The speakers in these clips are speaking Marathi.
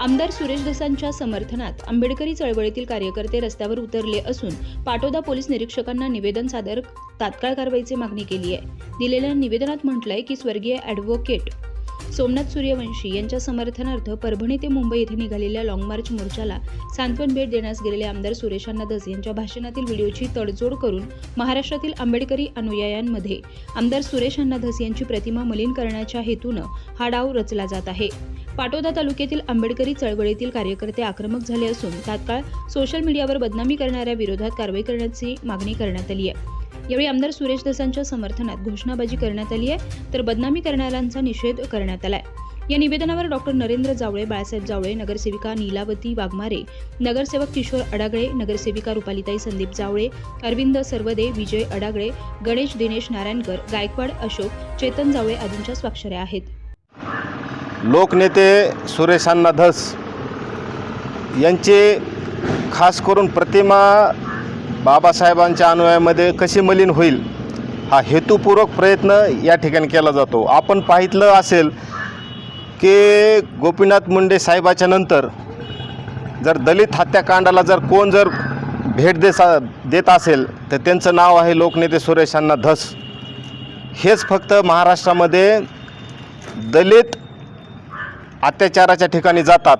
आमदार सुरेश दसांच्या समर्थनात आंबेडकरी चळवळीतील कार्यकर्ते रस्त्यावर उतरले असून पाटोदा पोलीस निरीक्षकांना निवेदन सादर तात्काळ कारवाईची मागणी केली आहे. दिलेल्या निवेदनात म्हटलंय की स्वर्गीय ॲडव्होकेट सोमनाथ सूर्यवंशी यांच्या समर्थनार्थ परभणी ते मुंबई येथे निघालेल्या लाँग मार्च मोर्चाला सांत्वन भेट देण्यास गेलेले आमदार सुरेशांना दस यांच्या भाषणातील व्हिडिओची तडजोड करून महाराष्ट्रातील आंबेडकरी अनुयायांमध्ये आमदार सुरेश अण्णा धस यांची प्रतिमा मलिन करण्याच्या हेतूनं हा डाव रचला जात आहे. पाटोदा तालुक्यातील आंबेडकरी चळवळीतील कार्यकर्ते आक्रमक झाले असून तात्काळ सोशल मीडियावर बदनामी करणाऱ्या विरोधात कारवाई करण्याची मागणी करण्यात आली आहे. यावेळी आमदार सुरेश दसांच्या समर्थनात घोषणाबाजी करण्यात आली आहे. तर बदनामी करणाऱ्यांचा निषेध करण्यात आलाय. या निवेदनावर डॉक्टर नरेंद्र जावळे बाळासाहेब जावळे नगरसेविका नीलावती वाघमारे नगरसेवक किशोर अडागळे नगरसेविका रुपालीताई संदीप जावळे अरविंद सर्वदे विजय अडागळे गणेश दिनेश नारायणकर गायकवाड अशोक चेतन जावळे आदींच्या स्वाक्षऱ्या आहेत. लोकनेते सुरेशांना धस. यांचे खास करून प्रतिमा बाबासाहेबांच्या अनुयायामध्ये कशी मलिन होईल हा हेतुपूर्वक प्रयत्न या ठिकाणी केला जातो. आपण पाहितलं असेल की गोपीनाथ मुंडे साहेबाच्या नंतर जर दलित हत्याकांडाला जर कोण जर भेट देसा देत असेल तर त्यांचं नाव आहे लोकनेते सुरेश अण्णा धस. हेच फक्त महाराष्ट्रामध्ये दलित अत्याचाराच्या ठिकाणी जातात.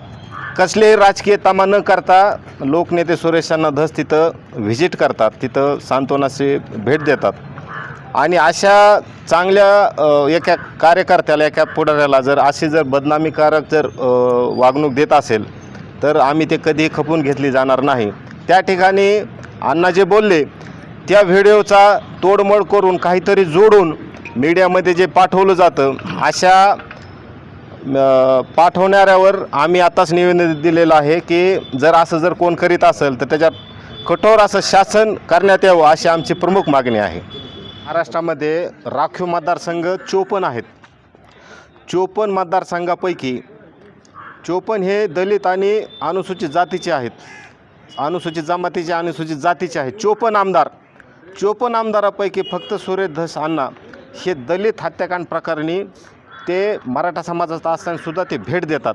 कसलेही राजकीय तमा न करता लोकनेते सुरेशांना धस तिथं व्हिजिट करतात तिथं सांत्वनाची भेट देतात. आणि अशा चांगल्या एका कार्यकर्त्याला एका पुढाऱ्याला जर अशी जर बदनामीकारक जर वागणूक देत असेल तर आम्ही ते कधीही खपून घेतली जाणार नाही. त्या ठिकाणी अण्णा जे बोलले त्या व्हिडिओचा तोडमोड करून काहीतरी जोडून मीडियामध्ये जे पाठवलं जातं अशा पाठवणाऱ्यावर आम्ही आताच निवेदन दिलेलं आहे की जर असं जर कोण करीत असेल तर त्याच्यात कठोर असं शासन करण्यात यावं अशी आमची प्रमुख मागणी आहे. महाराष्ट्रामध्ये राखीव मतदारसंघ चोपन्न आहेत. चोपन्न मतदारसंघापैकी चोपन्न हे दलित आणि अनुसूचित जातीचे आहेत. अनुसूचित जमातीचे अनुसूचित जातीचे आहेत. चोपन्न आमदार चोपन्न आमदारापैकी फक्त सुरेश धस अण्णा हे दलित हत्याकांड प्रकरणी ते मराठा समाजात असतानासुद्धा ते भेट देतात.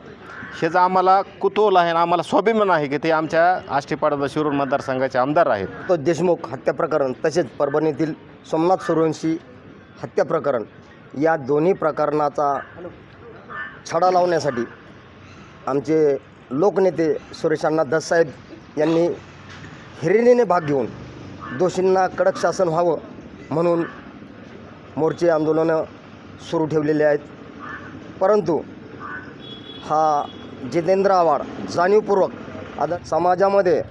ह्याचा आम्हाला कुतूहल आहे आणि आम्हाला स्वाभिमान आहे की ते आमच्या आष्टीपाडा शिरूर मतदारसंघाचे आमदार आहेत. तो देशमुख हत्या प्रकरण तसेच परभणीतील सोमनाथ सुरवंशी हत्या प्रकरण या दोन्ही प्रकरणाचा छडा लावण्यासाठी आमचे लोकनेते सुरेशांना अण्णा दससाहेब यांनी हिरिणीने भाग घेऊन दोषींना कडक शासन व्हावं म्हणून मोर्चे आंदोलनं सुरू ठेवलेले आहेत. परंतु हा जितेंद्र आव्हाड जाणीवपूर्वक आता समाजामध्ये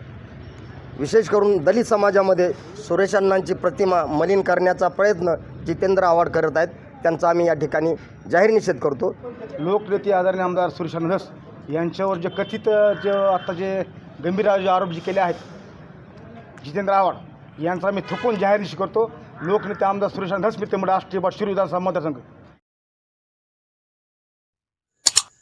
विशेष करून दलित समाजामध्ये सुरेश अण्णांची प्रतिमा मलिन करण्याचा प्रयत्न जितेंद्र आव्हाड करत आहेत त्यांचा आम्ही या ठिकाणी जाहीर निषेध करतो. लोकनेते आदरणीय आमदार सुरेश धस यांच्यावर जे कथित जे आता जे गंभीर जे आरोप जे केले आहेत जितेंद्र आव्हाड यांचा मी थुकून जाहीर निषेध करतो. लोकनेते आमदार सुरेश धस मित्रमंडळ राष्ट्रीय बाट शिरू विधानसभा मतदारसंघ